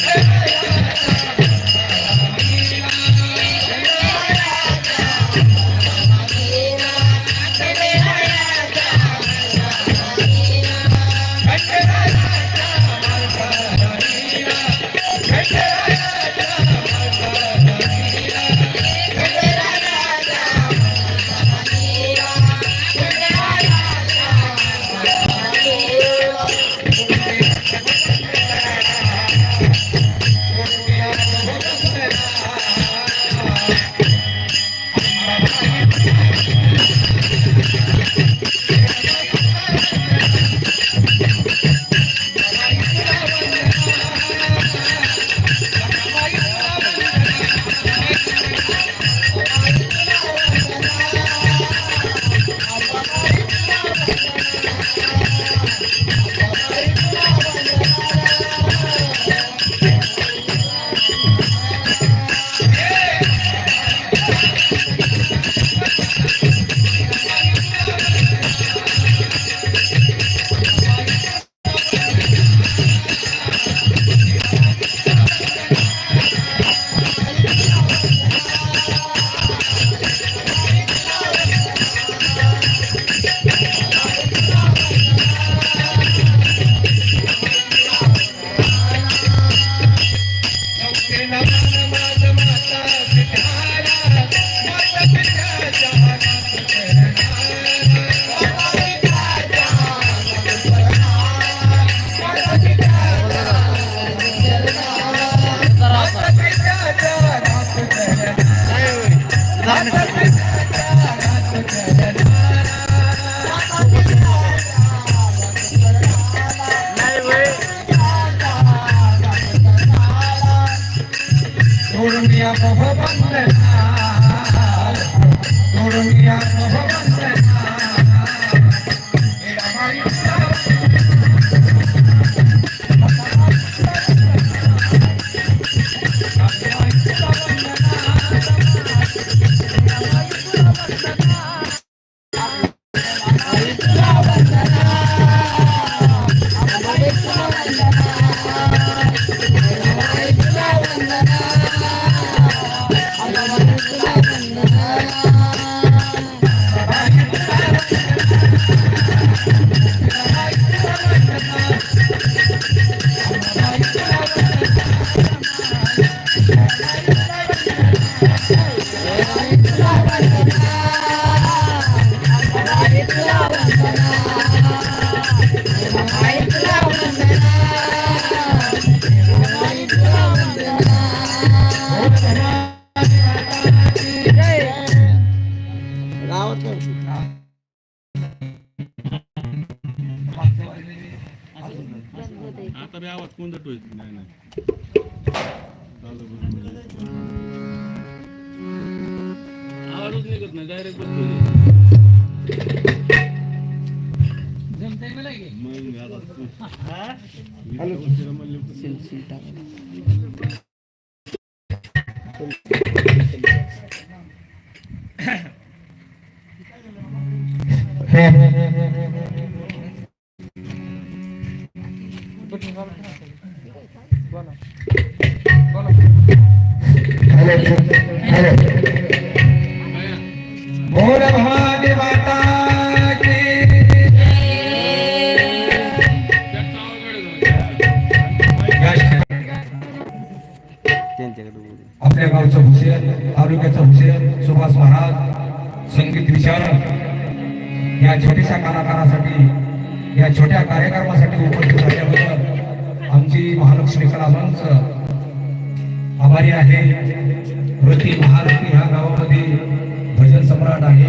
Hey! দুর্মিয়া মোহ বন্দে দুর্মিয়া आता बी आवाज कोणता टोच नाही नाही. आवाजच निघत नाही डायरेक्ट बसतोय मग आपल्या गावचं हुसेन तालुक्याचं हुसेन सुभाष महाराज संगीत विचारक या छोट्याशा कलाकारासाठी या छोट्या कार्यक्रमासाठी उपस्थित झाल्याबद्दल आमची महालक्ष्मी कला मंच आभारी आहे. वृत्ती महाराज ह्या गावामध्ये भजन सम्राट आहे.